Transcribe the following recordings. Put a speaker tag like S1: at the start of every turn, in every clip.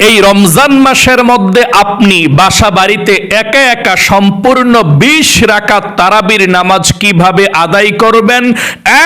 S1: এই রমজান মাসের মধ্যে আপনি বাসা বাড়িতে একা একা সম্পূর্ণ বিশ রাকাত তারাবির নামাজ কীভাবে আদায় করবেন?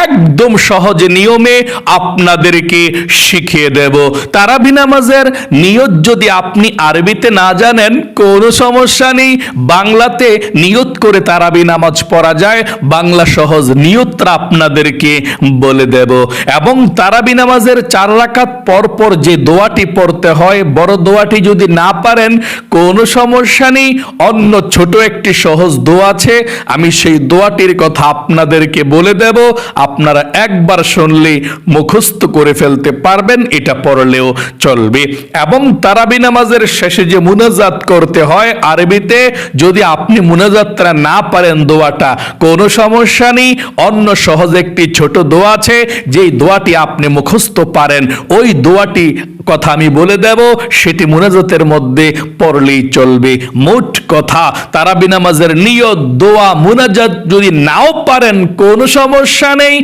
S1: একদম সহজ নিয়মে আপনাদেরকে শিখিয়ে দেব। তারাবি নামাজের নিয়ত যদি আপনি আরবিতে না জানেন, কোনো সমস্যা নেই। বাংলাতে নিয়ত করে তারাবি নামাজ পড়া যায়। বাংলা সহজ নিয়তটা আপনাদেরকে বলে দেব। এবং তারাবি নামাজের চার রাকাত পর পর যে দোয়াটি পড়তে হয় বড় দোয়াটি যদি না পারেন, কোনো সমস্যা নেই। অন্য ছোট একটি সহজ দোয়া আছে, আমি সেই দোয়াটির কথা আপনাদেরকে বলে দেব। আপনারা একবার শুনলে মুখস্থ করে ফেলতে পারবেন, এটা পড়লেও চলবে। এবং তারাবি নামাজের শেষে যে মুনাজাত করতে হয় আরবিতে, যদি আপনি মুনাজাতটা না পারেন দোয়াটা, কোনো সমস্যা নেই। অন্য সহজ একটি ছোট দোয়া আছে, যেই দোয়াটি আপনি মুখস্থ পারেন, ওই দোয়াটি কথা আমি বলে দেব। সেটি মুনাজাতের মধ্যে পড়লেই চলবে। মোট কথা, তারাবি নামাজের নিয়ত, দোয়া, মুনাজাত যদি নাও পারেন, কোনো সমস্যা নেই।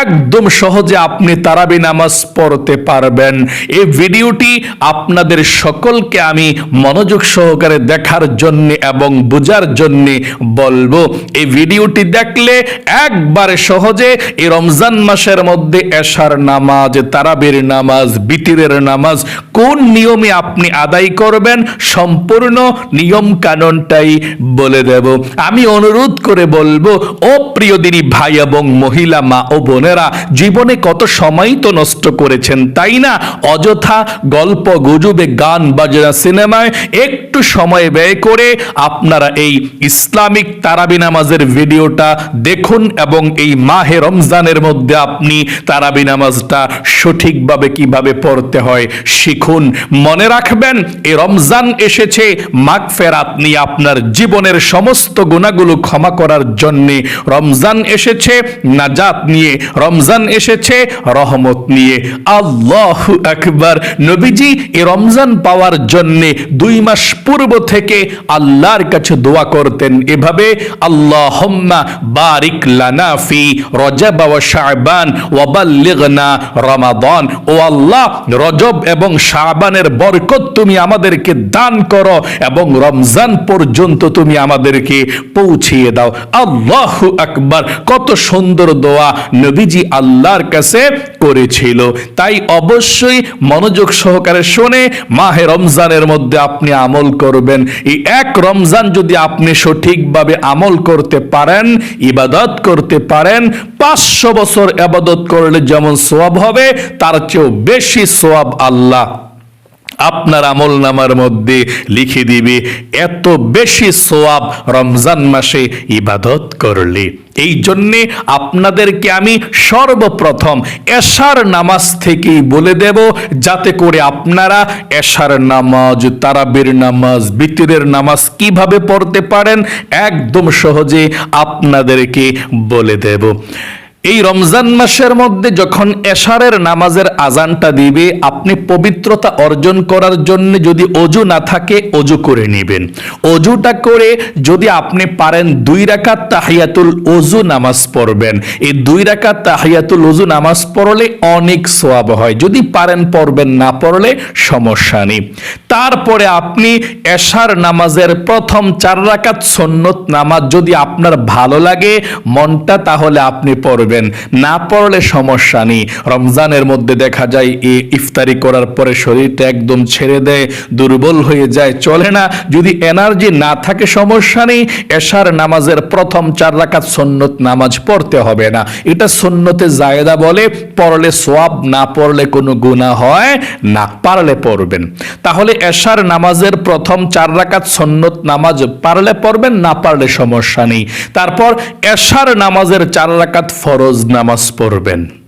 S1: একদম সহজে আপনি তারাবি নামাজ পড়তে পারবেন। এই ভিডিওটি আপনাদের সকলকে আমি মনোযোগ সহকারে দেখার জন্য এবং বোঝার জন্য বলব। এই ভিডিওটি দেখলে একবারে সহজে এই রমজান মাসের মধ্যে এশার নামাজ, তারাবির নামাজ, বিতিরের নামাজ, কোন নিয়মে আপনি আদায় করবেন, সম্পূর্ণ নিয়ম কানুনটাই বলে দেব। আমি অনুরোধ করে বলব, ও প্রিয় দিনী ভাই এবং মহিলা, মা ও বোনেরা, জীবনে কত সময় তো নষ্ট করেছেন, তাই না? অযথা গল্প, গুজবে, গান, বাজনা, সিনেমায় একটু সময় ব্যয় করে আপনারা এই ইসলামিক তারাবি নামাজের ভিডিওটা দেখুন এবং এই মাহে রমজানের মধ্যে আপনি তারাবি নামাজটা সঠিকভাবে কীভাবে পড়তে হয়, শিখুন। মনে রাখবেন, এই রমজান এসেছে মাগ ফেরাত নিয়ে আপনার জীবনের সমস্ত গুণাগুলো ক্ষমা করার জন্যে। রমজান এসেছে নাজাত নিয়ে, রমজান এসেছে রহমত নিয়ে। আল্লাহ আকবার। নবীজি এ রমজান পাওয়ার জন্যে দুই মাস পূর্ব থেকে আল্লাহর কাছে দোয়া করতেন এভাবে, আল্লাহুম্মা বারিক লানা ফি রজব ওয়া শাবান ওয়া বাল্লিগনা রমাদান। ও আল্লাহ, রজব এবং শাবানের বরকত তুমি আমাদেরকে দান করো এবং রমজান পর্যন্ত তুমি আমাদেরকে পৌঁছিয়ে দাও। আল্লাহু আকবার, কত সুন্দর দোয়া নবীজি আল্লাহর কাছে করেছিল। তাই অবশ্যই মনোযোগ সহকারে শুনে মাহে রমজানের মধ্যে আপনি আমল করবেন। এই এক রমজান যদি আপনি সঠিকভাবে আমল করতে পারেন, ইবাদত করতে পারেন, পাঁচশো বছর আবাদত করলে যেমন সোয়াব হবে, তার চেয়েও বেশি সোয়াব আল্লাহ। আপনার আমল নামার মধ্যে লিখে দিবে, এত বেশি সোয়াব রমজান মাসে ইবাদত করলে। এই জন্যে আপনাদেরকে আমি সর্বপ্রথম এশার নামাজ থেকেই বলে দেব, যাতে করে আপনারা এশার নামাজ, তারাবির নামাজ, বিতিরের নামাজ কীভাবে পড়তে পারেন, একদম সহজে আপনাদেরকে বলে দেব। এই রমজান মাসের মধ্যে যখন এশারের নামাজের আজানটা দিবে, আপনি পবিত্রতা অর্জন করার জন্য যদি অজু না থাকে, অজু করে নেবেন। অজুটা করে যদি আপনি পারেন দুই রাকাত তাহিয়াতুল অজু নামাজ পড়বেন। এই দুই রাকাত তাহিয়াতুল অজু নামাজ পড়লে অনেক সোয়াব হয়। যদি পারেন পড়বেন, না পড়লে সমস্যা নেই। তারপরে আপনি এশার নামাজের প্রথম চার রাকাত সন্নত নামাজ যদি আপনার ভালো লাগে, মনটা তাহলে আপনি পড়বেন। না পড়লে সমস্যা নেই। রমজানের মধ্যে দেখা যায় এই ইফতারি করার পরে শরীরটা একদম ছেড়ে দেয়, দুর্বল হয়ে যায়, চলে না। যদি এনার্জি না থাকে, সমস্যা নেই। এশার নামাজের প্রথম চার রাকাত সন্নত নামাজ পড়তে হবে না। এটা সন্নতে জায়দা বলে, পড়লে সোয়াব, না পড়লে কোনো গুণা হয় না। পারলে পড়বেন। তাহলে এশার নামাজের প্রথম চার রাকাত সন্নত নামাজ পারলে পড়বেন, না পারলে সমস্যা নেই। তারপর এশার নামাজের চার রাকাত ফরজ নামাজ পড়বেন।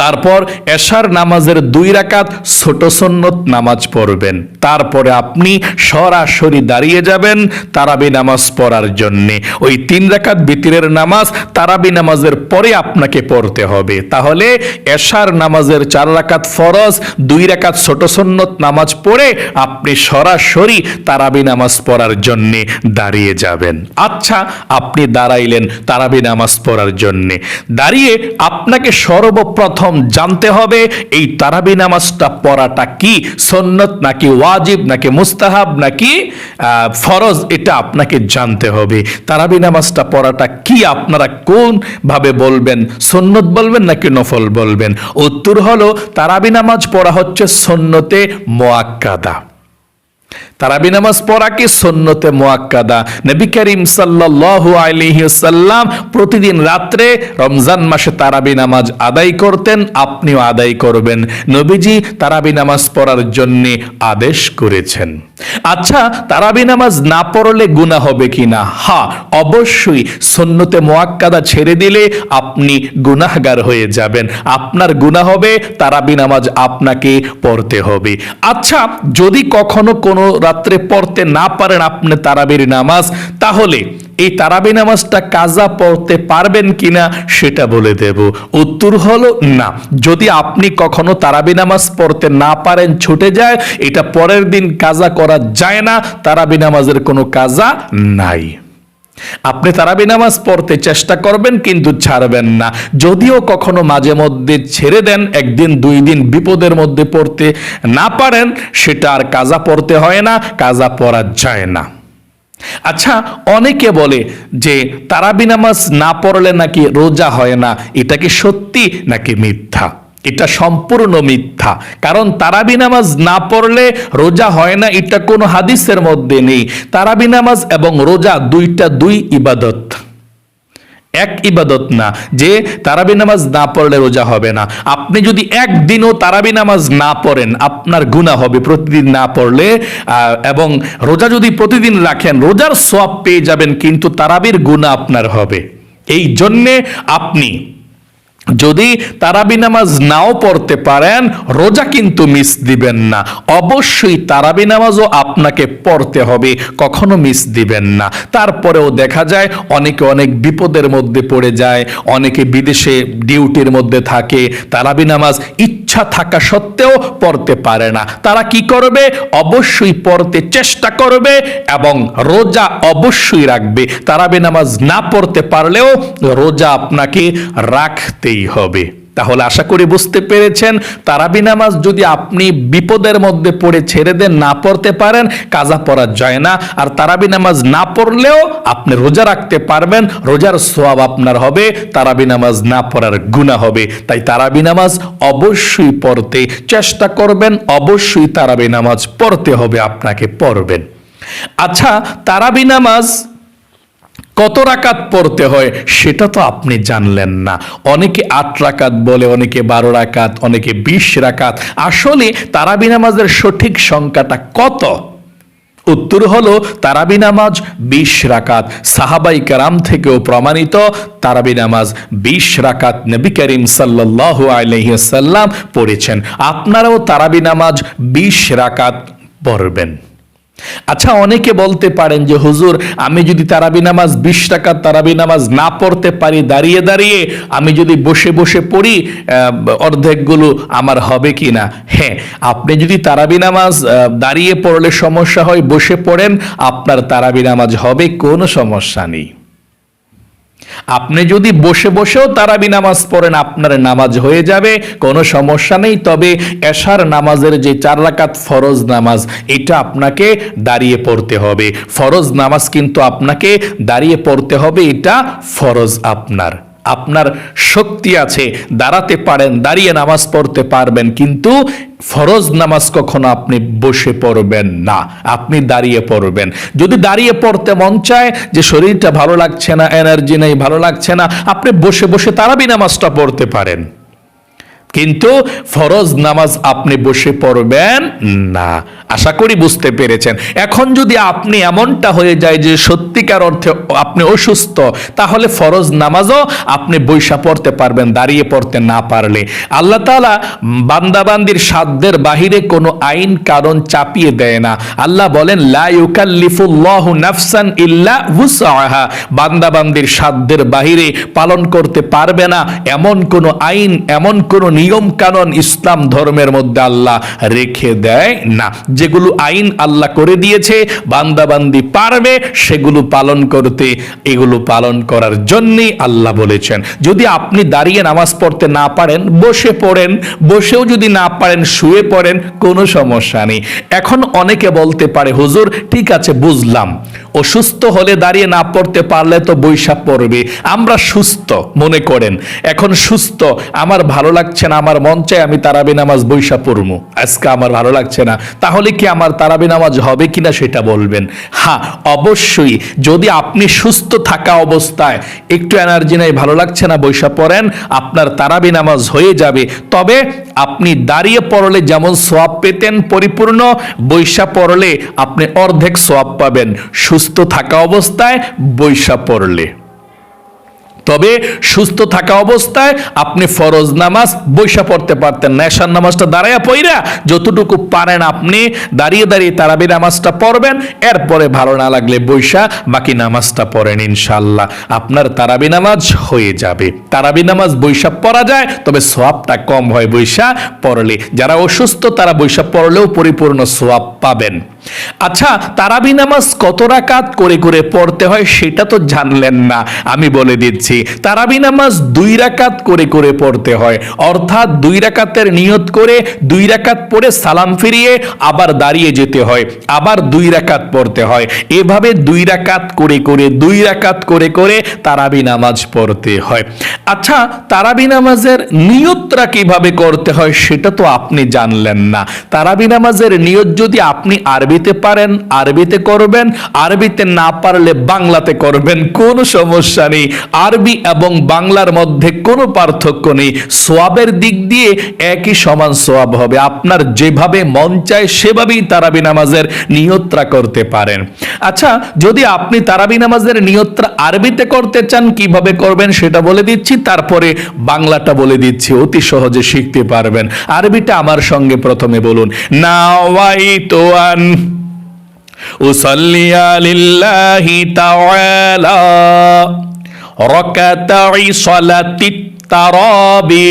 S1: তারপর এশার নামাজের দুই রাকাত ছোট সন্নত নামাজ পড়বেন। তারপরে আপনি সরাসরি দাঁড়িয়ে যাবেন তারাবি নামাজ পড়ার জন্য। ওই তিন রাকাত বিতিরের নামাজ তারাবি নামাজের পরে আপনাকে পড়তে হবে। তাহলে এশার নামাজের চার রাকাত ফরজ, দুই রাকাত ছোট সন্নত নামাজ পড়ে আপনি সরাসরি তারাবি নামাজ পড়ার জন্য দাঁড়িয়ে যাবেন। আচ্ছা আপনি দাঁড়াইলেন তারাবি নামাজ পড়ার জন্য। দাঁড়িয়ে আপনাকে সর্ব সর্বপ্রথম জানতে হবে, এই তারাবি নামাজটা পড়াটা কি সন্নত নাকি ওয়াজিব নাকি মুস্তাহাব নাকি ফরজ এটা আপনাকে জানতে হবে। তারাবি নামাজটা পড়াটা কি আপনারা কোন ভাবে বলবেন, সন্নত বলবেন নাকি নফল বলবেন? উত্তর হলো, তারাবি নামাজ পড়া হচ্ছে সন্নতে মোয়াক্কাদা। তারাবি নামাজ পড়া কি সন্নতে মোয়াক্কাদা নবী করিম সাল্লাল্লাহু আলাইহি সাল্লাম প্রতিদিন রাত্রে রমজান মাসে তারাবি নামাজ আদায় করতেন, আপনিও আদায় করবেন। নবীজি তারাবি নামাজ পড়ার জন্য আদেশ করেছেন। আচ্ছা তারাবি নামাজ না পড়লে গুনাহ হবে কিনা হ্যাঁ অবশ্যই সন্নতে মোয়াক্কাদা ছেড়ে দিলে আপনি গুনাহগার হয়ে যাবেন। আপনার গুনাহ হবে, তারাবি নামাজ আপনাকে পড়তে হবে। আচ্ছা যদি কখনো কোনো রাত্রে পড়তে না পারেন আপনি তারাবির নামাজ, তাহলে এই তারাবি নামাজটা কাজা পড়তে পারবেন কিনা সেটা বলে দেব। উত্তর হলো না। যদি আপনি কখনো তারাবি নামাজ পড়তে না পারেন, ছুটে যায়, এটা পরের দিন কাজা করা যায় না, তারাবি নামাজের কোনো কাজা নাই। আপনি তারাবি নামাজ পড়তে চেষ্টা করবেন, কিন্তু ছাড়বেন না। যদিও কখনো মাঝে মধ্যে ছেড়ে দেন, একদিন, দুই দিন বিপদের মধ্যে পড়তে না পারেন, সেটা আর কাজা পড়তে হয় না, কাজা পড়া যায় না। আচ্ছা অনেকে বলে যে তারাবি নামাজ না পড়লে নাকি রোজা হয় না, এটা কি সত্যি নাকি মিথ্যা? এটা সম্পূর্ণ মিথ্যা। কারণ তারাবি নামাজ না পড়লে রোজা হয় না, এটা কোনো হাদিসের মধ্যে নেই। তারাবি নামাজ এবং রোজা দুইটা দুই ইবাদত। এক ইবাদত না, যে তারাবি নামাজ না পড়লে রোজা হবে না। আপনি যদি একদিনও তারাবি নামাজ না পড়েন, আপনার গুণা হবে প্রতিদিন না পড়লে এবং রোজা যদি প্রতিদিন রাখেন, রোজার সোয়াব পেয়ে যাবেন, কিন্তু তারাবির গুণা আপনার হবে। এই জন্যে আপনি যদি তারাবি নামাজ নাও পড়তে পারেন, রোজা কিন্তু মিস দিবেন না। অবশ্যই তারাবি নামাজও আপনাকে পড়তে হবে, কখনো মিস দিবেন না। তারপরেও দেখা যায়, অনেকে অনেক বিপদের মধ্যে পড়ে যায়, অনেকে বিদেশে ডিউটির মধ্যে থাকে, তারাবি নামাজ ইচ্ছা থাকা সত্ত্বেও পড়তে পারে না। তারা কি করবে? অবশ্যই পড়তে চেষ্টা করবে এবং রোজা অবশ্যই রাখবে। তারাবি নামাজ না পড়তে পারলেও রোজা আপনাকে রাখতেই হবে। তাহলে আশা করি বুঝতে পেরেছেন, তারাবি নামাজ যদি আপনি বিপদের মধ্যে পড়ে ছেড়ে দেন, না পড়তে পারেন, কাজা পড়া যায় না। আর তারাবি নামাজ না পড়লেও আপনি রোজা রাখতে পারবেন, রোজার সোয়াব আপনার হবে, তারাবি নামাজ না পড়ার গুণা হবে। তাই তারাবি নামাজ অবশ্যই পড়তে চেষ্টা করবেন, অবশ্যই তারাবি নামাজ পড়তে হবে, আপনাকে পড়বেন। আচ্ছা তারাবি নামাজ কত রাকাত পড়তে হয় সেটা তো আপনি জানলেন না। অনেকে আট রাকাত বলে, অনেকে বারো রাকাত, অনেকে বিশ রাকাত। আসলে তারাবি নামাজের সঠিক সংখ্যাটা কত? উত্তর হলো তারাবি নামাজ বিশ রাকাত। সাহাবাই কারাম থেকেও প্রমাণিত তারাবি নামাজ বিশ রাকাত নবী করিম সাল্লাহ আলহিসাল্লাম পড়েছেন। আপনারাও তারাবি নামাজ বিশ রাকাত পড়বেন। আচ্ছা অনেকে বলতে পারেন যে, হুজুর, আমি যদি তারাবি নামাজ বিশ টাকার তারাবি নামাজ না পড়তে পারি, দাঁড়িয়ে দাঁড়িয়ে আমি যদি বসে বসে পড়ি অর্ধেকগুলো আমার হবে কি না হ্যাঁ আপনি যদি তারাবি নামাজ দাঁড়িয়ে পড়লে সমস্যা হয়, বসে পড়েন, আপনার তারাবি নামাজ হবে, কোনো সমস্যা নেই। আপনি যদি বসে বসেও তারাবি নামাজ পড়েন, আপনার নামাজ হয়ে যাবে, কোনো সমস্যা নেই। তবে এশার নামাজের যে চার রাকাত ফরজ নামাজ, এটা আপনাকে দাঁড়িয়ে পড়তে হবে। ফরজ নামাজ কিন্তু আপনাকে দাঁড়িয়ে পড়তে হবে, এটা ফরজ আপনার। আপনার শক্তি আছে, দাঁড়াতে পারেন, দাঁড়িয়ে নামাজ পড়তে পারবেন, কিন্তু ফরজ নামাজ কখনো আপনি বসে পড়বেন না, আপনি দাঁড়িয়ে পড়বেন। যদি দাঁড়িয়ে পড়তে মন চায় যে শরীরটা ভালো লাগছে না এনার্জি নেই, ভালো লাগছে না, আপনি বসে বসে তারাবি নামাজটা পড়তে পারেন। কিন্তু ফরজ নামাজ আপনি বসে পড়বেন না। আশা করি বুঝতে পেরেছেন। এখন যদি আপনি এমনটা হয়ে যায় যে সত্যিকার অর্থে আপনি অসুস্থ, তাহলে ফরজ নামাজও আপনি বৈশা পড়তে পারবেন, দাঁড়িয়ে পড়তে না পারলে। আল্লাহ তালা বান্দাবান্দির সাধ্যের বাহিরে কোনো আইন, কারণ চাপিয়ে দেয় না। আল্লাহ বলেন নাফসান ইল্লা বান্দাবান্দির সাধ্যের বাহিরে পালন করতে পারবে না। এমন কোনো আইন, এমন কোনো নিয়ম নিয়ম কানুন ইসলাম ধর্মের মধ্যে আল্লাহ রেখে দেয় না। যেগুলো আইন আল্লাহ করে দিয়েছে, বান্দাবান্দি পারবে, সেগুলো পালন করতে, এগুলো পালন করার জন্যই আল্লাহ বলেছেন। যদি আপনি দাঁড়িয়ে নামাজ পড়তে না পারেন, বসে পড়েন, বসেও যদি না পারেন, শুয়ে পড়েন, কোনো সমস্যা নেই। এখন অনেকে বলতে পারে, হুজুর, ঠিক আছে, বুঝলাম। অসুস্থ হলে দাঁড়িয়ে না পড়তে পারলে তো বৈশাখ পড়বে। আমরা সুস্থ, মনে করেন। এখন সুস্থ, আমার ভালো লাগছে না আমার মন চায় আমি তারাবি নামাজ বৈশাখ পড়ব। আজকে আমার ভালো লাগছে না। তাহলে কি আমার তারাবি নামাজ হবে কিনা সেটা বলবেন। হ্যাঁ অবশ্যই যদি আপনি সুস্থ থাকা অবস্থায় একটু এনার্জি নাই, ভালো লাগছে না, বৈশা পড়েন, আপনার তারাবি নামাজ হয়ে যাবে। তবে আপনি দাঁড়িয়ে পড়লে যেমন সোয়াব পেতেন পরিপূর্ণ, বৈশা পড়লে আপনি অর্ধেক সোয়াব পাবেন। সুস্থ থাকা অবস্থায় বৈশা পড়লে। তবে সুস্থ থাকা অবস্থায় আপনি ফরজ নামাজ বৈশা পড়তে পারতেন না। এশার নামাজটা দাঁড়াইয়া পইরা যতটুকু পারেন আপনি দাঁড়িয়ে দাঁড়িয়ে তারাবি নামাজটা পড়বেন। এরপরে ভালো না লাগলে বৈশা, বাকি নামাজটা পড়েন ইনশাল্লাহ আপনার তারাবি নামাজ হয়ে যাবে। তারাবি নামাজ বৈশা পড়া যায়, তবে সোয়াবটা কম হয় বৈশা পড়লে। যারা অসুস্থ তারা বৈশা পড়লেও পরিপূর্ণ সোয়াব পাবেন। আচ্ছা তারাবি নামাজ কত রাকাত করে করে পড়তে হয় সেটা তো জানলেন না, আমি বলে দিচ্ছি। তারাবি নামাজ দুই রাকাত করে করে পড়তে হয়, অর্থাৎ দুই রাকাতের নিয়ত করে দুই রাকাত পড়ে সালাম ফিরিয়ে আবার দাঁড়িয়ে যেতে হয়, আবার দুই রাকাত পড়তে হয়। এভাবে দুই রাকাত করে করে, দুই রাকাত করে করে তারাবি নামাজ পড়তে হয়। আচ্ছা তারাবি নামাজের নিয়তটা কীভাবে করতে হয় সেটা তো আপনি জানলেন না। তারাবি নামাজের নিয়ত যদি আপনি আরবিতে পারেন, আরবিতে করবেন, আরবিতে না পারলে বাংলাতে করবেন, কোনো সমস্যা নেই। আরবি এবং বাংলার মধ্যে কোনো পার্থক্য নেই। সোয়াবের দিক দিয়ে একই সমান সোয়াব হবে। আপনার যেভাবে মন চায় সেভাবেই তারাবি নামাজের নিয়ত্রা করতে পারেন। আচ্ছা যদি আপনি তারাবি নামাজের নিয়ত্রা আরবিতে করতে চান, কীভাবে করবেন সেটা বলে দিচ্ছি। তারপরে বাংলাটা বলে দিচ্ছি, অতি সহজে শিখতে পারবেন। আরবিটা আমার সঙ্গে প্রথমে বলুন নাওয়াইতু আন উসাল্লি লিল্লাহি তাআলা রকাতাই সালাতিত তারাবি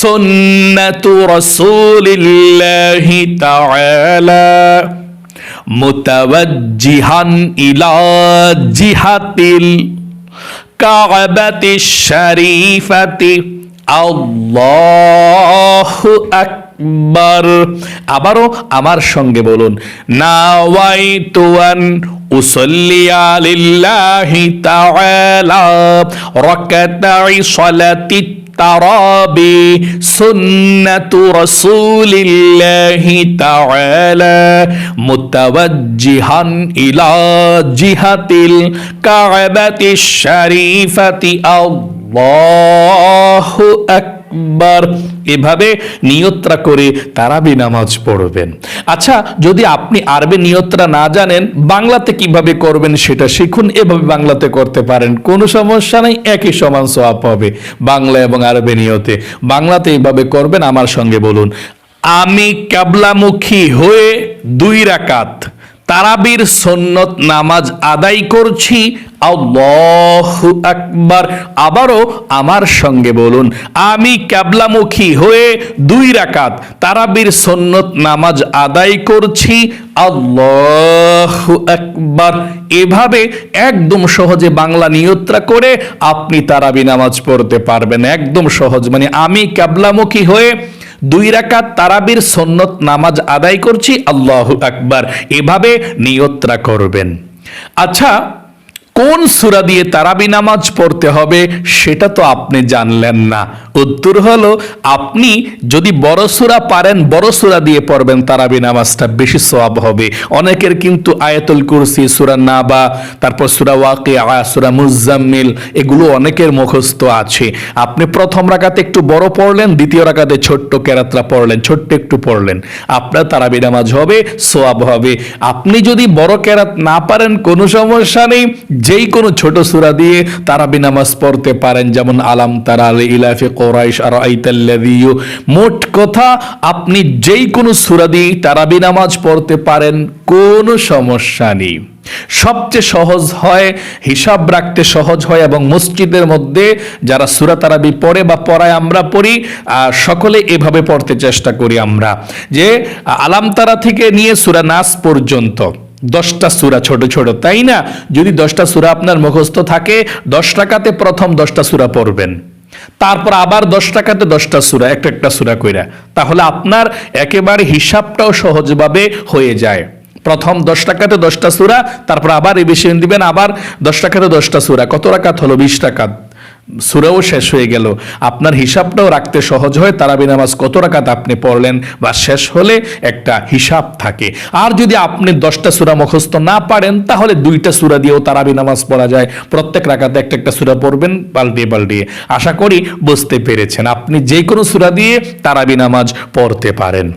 S1: সুন্নাতু রাসূলিল্লাহি তাআলা মুতাওয়াজ্জিহান ইলা জিহাতিল কাবাতিশ শরীফাতি আল্লাহু আকবার আবারও আমার সঙ্গে বলুন না ওয়াই উসল্লিয়া লিল্লাহি তাআলা রাকাতাই সালাতি তারাবি সুন্নাতু রাসূলিল্লাহি তাআলা মুতাওয়াজ্জিহান ইলা জিহাতিল কাবাতি শরীফাতি। আল্লাহু আকবার। একবার এভাবে নিয়ত্রা করে তারাবি নামাজ পড়বেন। আচ্ছা যদি আপনি আরবে নিয়ত্রা না জানেন, বাংলাতে কীভাবে করবেন সেটা শিখুন। এভাবে বাংলাতে করতে পারেন। কোনো সমস্যা নেই, একই সমান সোয়াব হবে বাংলা এবং আরবি নিয়তে। বাংলাতে এভাবে করবেন, আমার সঙ্গে বলুন। আমি ক্যাবলামুখী হয়ে দুই রাকাত তারাবির সন্নত নামাজ আদায় করছি। আকবার। আবারও আমার সঙ্গে বলুন, আমি ক্যাবলামুখী হয়ে দুই রাকাত তারাবির সন্নত নামাজ আদায় করছি। আকবার। এভাবে একদম সহজে বাংলা নিয়ত্রা করে আপনি তারাবি নামাজ পড়তে পারবেন। একদম সহজ মানে আমি ক্যাবলামুখী হয়ে দুই রাকাত তারাবির সন্নত নামাজ আদায় করছি আল্লাহ আকবার। এভাবে নিয়তরা করবেন। আচ্ছা কোন সুরা দিয়ে তারাবি নামাজ পড়তে হবে সেটা তো আপনি জানলেন না। উত্তর হলো, আপনি যদি বড় সুরা পারেন, বড় সুরা দিয়ে পড়বেন, তারাবি নামাজটা বেশি সওয়াব হবে। অনেকের কিন্তু আয়াতুল কুরসি, সুরা নাবা, তারপর সুরা ওয়াকে সুরা মুজাম্মিল, এগুলো অনেকের মুখস্থ আছে। আপনি প্রথম রাকাতে একটু বড় পড়লেন, দ্বিতীয় রাকাতে ছোট্ট কেরাতরা পড়লেন, ছোট্ট একটু পড়লেন। আপনার তারাবি নামাজ হবে সোয়াব হবে। আপনি যদি বড় কেরাত না পারেন, কোনো সমস্যা নেই যেই কোনো ছোট সুরা দিয়ে তারাবি নামাজ পড়তে পারেন, যেমন, আলাম তারা ইলাফি কোরাইশ আর আইতাল্লাদিউ মোট কথা আপনি যেই কোনো সুরা দিয়ে তারাবি নামাজ পড়তে পারেন, কোনো সমস্যা নেই। সবচেয়ে সহজ হয়, হিসাব রাখতে সহজ হয় এবং মসজিদের মধ্যে যারা সুরা তারাবি পড়ে বা পড়ায় আমরা পড়ি সকলে এভাবে পড়তে চেষ্টা করি আমরা, যে আলাম তারা থেকে নিয়ে সুরা নাস পর্যন্ত। দশটা সুরা ছোট ছোট, তাই না? যদি দশটা সুরা আপনার মুখস্থ থাকে, দশ টাকাতে প্রথম দশটা সুরা পড়বেন। তারপর আবার দশ টাকাতে দশটা সুরা, একটা একটা সুরা কইরা। তাহলে আপনার একেবারে হিসাবটাও সহজভাবে হয়ে যায়। প্রথম দশ টাকাতে দশটা সুরা, তারপর আবার রিভিশন দিবেন, আবার দশ টাকাতে দশটা সুরা। কত রাকাত হলো? বিশ টাকাত সুরাও শেষ হয়ে গেল। আপনার হিসাবটাও রাখতে সহজ হয়, তারাবি নামাজ কত রাকাত আপনি পড়লেন বা শেষ হলে একটা হিসাব থাকে। আর যদি আপনি দশটা সুরা মুখস্থ না পারেন, তাহলে দুইটা সুরা দিয়েও তারাবি নামাজ পড়া যায়। প্রত্যেক রাকাতে একটা একটা সুরা পড়বেন পাল্টিয়ে পাল্টিয়ে। আশা করি বুঝতে পেরেছেন, আপনি যে কোনো সুরা দিয়ে তারাবি নামাজ পড়তে পারেন।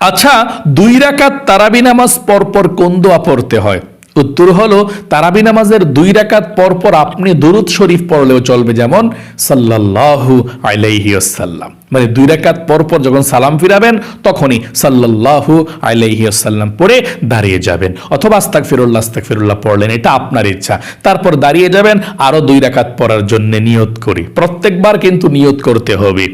S1: আচ্ছা দুই রাকাত তারাবি নামাজ পরপর কোন দোয়া পড়তে হয়? উত্তর হলো, তারাবি নামাজের দুই রাকাত পরপর আপনি দুরুদ শরীফ পড়লেও চলবে যেমন সাল্লাল্লাহু আলাইহি ওয়াসাল্লাম। মানে দুই রাকাত পরপর যখন সালাম ফিরাবেন, তখনই সাল্লাল্লাহু আলাইহি ওয়াসাল্লাম পড়ে দাঁড়িয়ে যাবেন। অথবা আস্তাগফিরুল্লাহ আস্তাগফিরুল্লাহ পড়লেন, এটা আপনার ইচ্ছা। তারপর দাঁড়িয়ে যাবেন, আরও দুই রাকাত পড়ার জন্য নিয়ত করি। প্রত্যেকবার কিন্তু নিয়ত করতে হবে।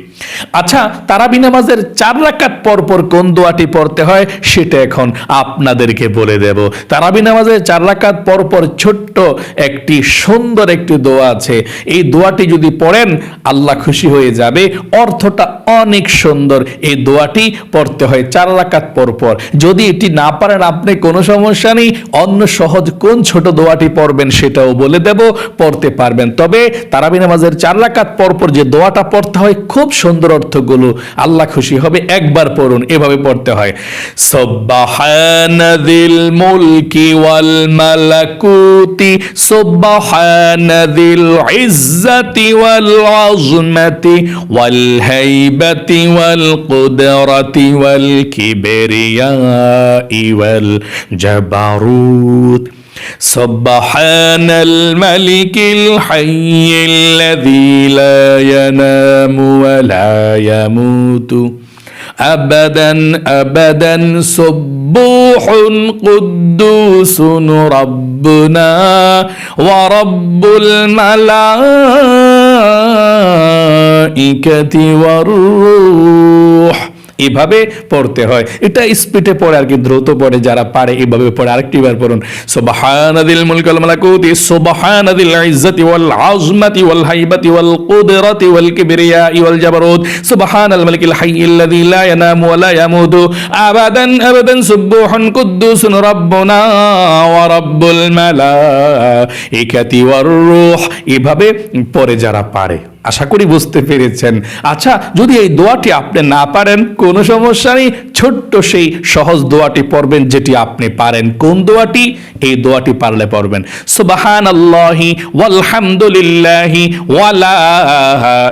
S1: আচ্ছা তারাবি নামাজের চার রাকাত পরপর কোন দোয়াটি পড়তে হয়, সেটা এখন আপনাদেরকে বলে দেব। তারাবি নামাজের চার রাকাত পরপর ছোট্ট একটি সুন্দর একটি দোয়া আছে। এই দোয়াটি যদি পড়েন, আল্লাহ খুশি হয়ে যাবে। অর্থটা অনেক সুন্দর। এই দোয়াটি পড়তে হয় চার রাকাত পরপর যদি এটি না পারেন, আপনি কোনো সমস্যা নেই। অন্য সহজ কোন ছোট দোয়াটি পড়বেন সেটাও বলে দেব, পড়তে পারবেন। তবে তারাবি নামাজের চার রাকাত পরপর যে দোয়াটা পড়তে হয়, খুব সুন্দর অর্থগুলো আল্লাহ খুশি হবে, একবার পড়ুন, এভাবে পড়তে হয়। সুবহানাদিল মুলকি ওয়াল মালাকুতি, সুবহানাদিল ইজ্জাতি ওয়াল আযমাতি ওয়াল হাইবাতি الهيبة والقدرة والكبرياء والجبروت. سبحان الملك الحي الذي لا ينام ولا يموت. أبدا أبدا سبوح قدوس ربنا ورب الملائكة. এভাবে পড়তে হয়। এটা স্পিডে পড়ে আর কি, দ্রুত পড়ে যারা পারে, এভাবে পড়ে। আরেকটি বার পড়ুন। সুবহানাদিল মুলকুল মালাকুতি, সুবহানাদিল ইজ্জাতি ওয়াল আযমাতি ওয়াল হাইবাতি ওয়াল কুদরাতি ওয়াল কিবরিয়াই ওয়াল জাবারুত। সুবহানাল মালিকিল হাইয়্যিল্লাযী লা ইয়ানামু ওয়া লা ইয়ামুতু। আবাদান আবাদান, সুবহান কুদ্দুসুন রাব্বুনা ওয়া রাব্বুল মালাইকাতি ওয়ার রূহ। এভাবে পড়ে যারা পারে। আশা করি বুঝতে পেরেছেন। আচ্ছা যদি এই দোয়াটি আপনি না পারেন, কোনো সমস্যা নেই। ছোট্ট সেই সহজ দোয়াটি পড়বেন যেটি আপনি পারেন। কোন দোয়াটি? এই দোয়াটি পারলে পড়বেন। সুবাহান আল্লাহি ওয়ালহামদুলিল্লাহি ওয়ালা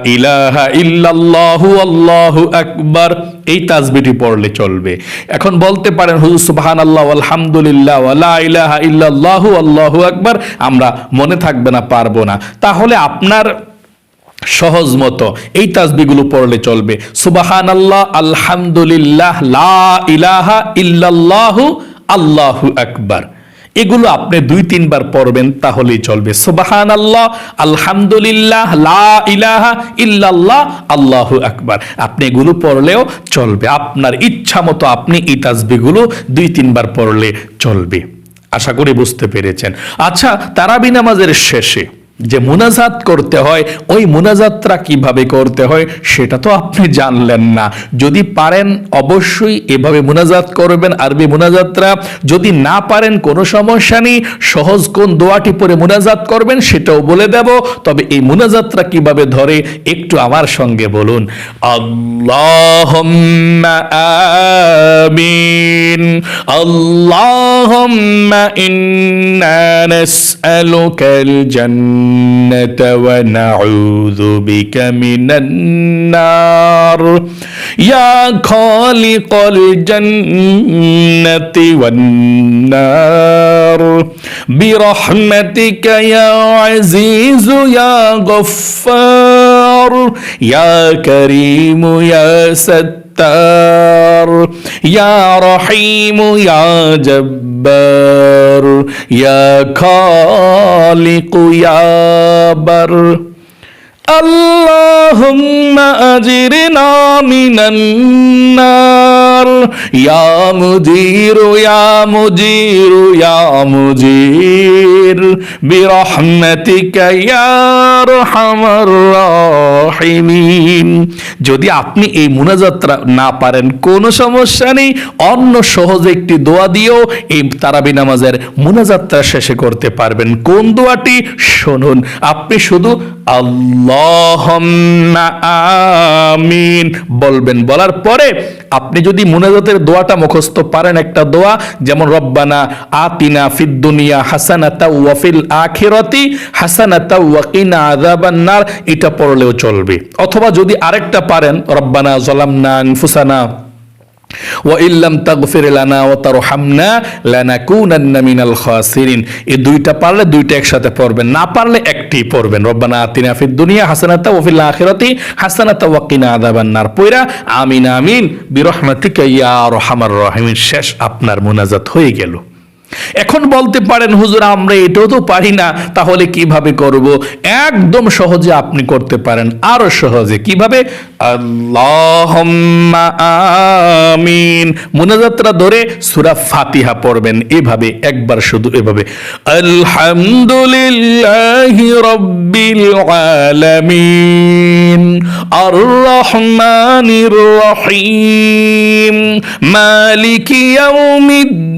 S1: ইলাহা ইল্লাল্লাহু আল্লাহু আকবার। এই তাজবিটি পড়লে চলবে। এখন বলতে পারেন, হুজুর সুবহান আল্লাহ আলহামদুলিল্লাহ ওয়ালা ইলাহা ইল্লাল্লাহু আল্লাহু আকবার। আমরা মনে থাকবে না, পারব না। তাহলে আপনার সহজ মতো। এই তাসবিগুলো পড়লে চলবে। সুবাহান আল্লাহ আলহামদুলিল্লাহ, লা ইলাহা ইল্লাল্লাহু, আল্লাহু আকবার। এগুলো আপনি দুই, তিনবার পড়বেন, তাহলেই চলবে। সুবাহান আল্লাহ আলহামদুলিল্লাহ, লা ইলাহা ইল্লাল্লাহ, আল্লাহু আকবার। আপনি এগুলো পড়লেও চলবে। আপনার ইচ্ছা মতো আপনি এই তাসবিগুলো দুই, তিনবার পড়লে চলবে। আশা করি বুঝতে পেরেছেন। আচ্ছা তারাবি নামাজের শেষে যে মোনাজাত করতে হয়, ওই মুনাজাতটা কীভাবে করতে হয়, সেটা তো আপনি জানলেন না। যদি পারেন, অবশ্যই এভাবে মোনাজাত করবেন। আরবি মুনাজাতরা যদি না পারেন, কোনো সমস্যা নেই। সহজ কোন দোয়াটি পরে মোনাজাত করবেন, সেটাও বলে দেব। তবে এই মুনাজাতটা কীভাবে ধরে, একটু আমার সঙ্গে বলুন। আল্লাহুম্মা আমিন। আল্লাহুম্মা ইন্না নাসআলুকাল জান্নাহ الجنة ونعوذ بك من النار. يا خالق الجنة والنار برحمتك يا عزيز يا غفار يا كريم يا ستار يا رحيم يا جبار. ইয়া খালিকু ইয়া বার আবার ইয়ামুজির ইয়ামুজির ইয়ামুজির বিরহমতিকা ইয়া মুজির রাহিমিন। যদি আপনি এই মুনাজাতটা না পারেন, কোনো সমস্যা নেই। অন্য সহজ একটি দোয়া দিয়েও এই তারাবি নামাজের মুনাজাতটা শেষে করতে পারবেন। কোন দোয়াটি? শুনুন। আপনি শুধু আল্লাহ আমিন বলবেন। বলার পরে আপনি যদি মুনাজাতের দোয়াটা মুখস্থ পারেন একটা দোয়া, যেমন রব্বানা আতিনা ফিদ দুনিয়া হাসানাতা ওয়া ফিল আখিরাতি হাসানাতা ওয়া কিনা আযাবান নার। এটা পড়লেও চলবে। অথবা যদি আরেকটা পারেন, রব্বানা জলামনা আনফুসানা। তাগফির লানা মিনাল খাসিরিন। এই দুইটা পারলে দুইটা একসাথে পড়বেন, না পারলে একটি পড়বেন। রব্বানা আতিনা ফিদ দুনিয়া হাসানাতা ওয়া ফিল আখিরাতি হাসানাতা ওয়া কিনা আযাবান পয়রা আমিন আমিন। বিরহমাতিকা ইয়া আরহামার রাহিমিন। শেষ আপনার মুনাজাত হয়ে গেল। এখন বলতে পারেন, হুজুর, আমরা এটাও তো পারি না, তাহলে কীভাবে করব? একদম সহজে আপনি করতে পারেন, আরও সহজে। কীভাবে? আমিন। মুনাজাতটা ধরে সূরা ফাতিহা পড়বেন, এভাবে, একবার শুধু এভাবে। আলহামদুলিল্লাহি রাব্বিল আলামিন। আর রহমানির রহিম। মালিকি ইয়াউমিদ্দিন।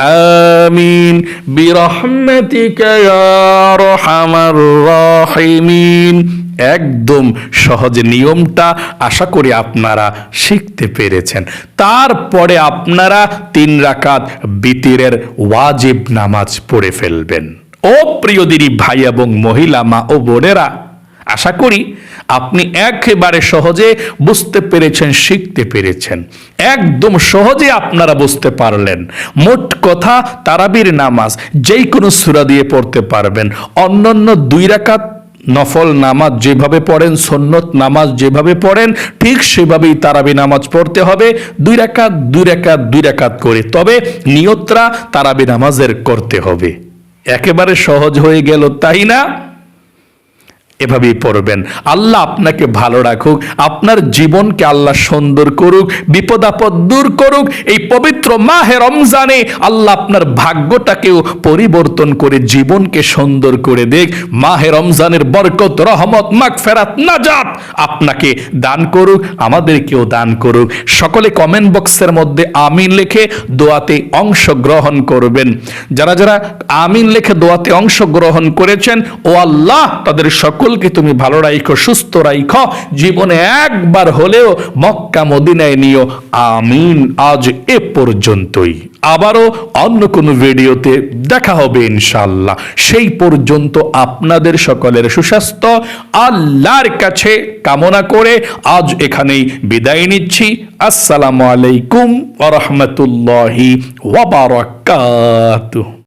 S1: আমিন। বিরহমাতিকা একদম সহজ নিয়মটা আশা করি আপনারা শিখতে পেরেছেন। তারপরে আপনারা তিন রাকাত বিতিরের ওয়াজিব নামাজ পড়ে ফেলবেন। ও প্রিয় দিদি ভাই এবং মহিলা মা ও বোনেরা আশা করি আপনি একেবারে সহজে বুঝতে পেরেছেন, শিখতে পেরেছেন। একদম সহজে আপনারা বুঝতে পারলেন। মোট কথা তারাবির নামাজ যেই কোনো সুরা দিয়ে পড়তে পারবেন। অন্যান্য দুই রাকাত নফল নামাজ যেভাবে পড়েন, সন্নত নামাজ যেভাবে পড়েন, ঠিক সেভাবেই তারাবি নামাজ পড়তে হবে। দুই রাকাত দুই রাকাত দুই রাকাত করে। তবে নিয়তরা তারাবি নামাজের করতে হবে। একেবারে সহজ হয়ে গেল, তাই না? এভাবেই পড়বেন। আল্লাহ আপনাকে ভালো রাখুক, আপনার জীবনকে আল্লাহ সুন্দর করুক বিপদ আপদ দূর করুক, এই পবিত্র মাহে রমজানে আল্লাহ আপনার ভাগ্যটাকেও পরিবর্তন করে জীবনকে সুন্দর করে দেখ। মাহে রমজানের বরকত, রহমত মাগ ফেরাত নাজাত আপনাকে দান করুক, আমাদেরকেও দান করুক। সকলে কমেন্ট বক্সের মধ্যে আমিন লিখে দোয়াতে অংশগ্রহণ করবেন। যারা যারা আমিন লিখে দোয়াতে অংশগ্রহণ করেছেন, ও আল্লাহ তাদের সকলকে তুমি ভালো রাইখো, সুস্থ রাইখো, জীবনে একবার হলেও মক্কা মদিনায় নিও। আমিন, আজ এ পর্যন্তই। আবারও অন্য কোনো ভিডিওতে দেখা হবে ইনশাল্লাহ সেই পর্যন্ত আপনাদের সকলের সুস্বাস্থ্য, আল্লাহর কাছে কামনা করে আজ এখানেই বিদায় নিচ্ছি। আসসালামু আলাইকুম ওয়া রাহমাতুল্লাহি ওয়া বারাকাতুহু।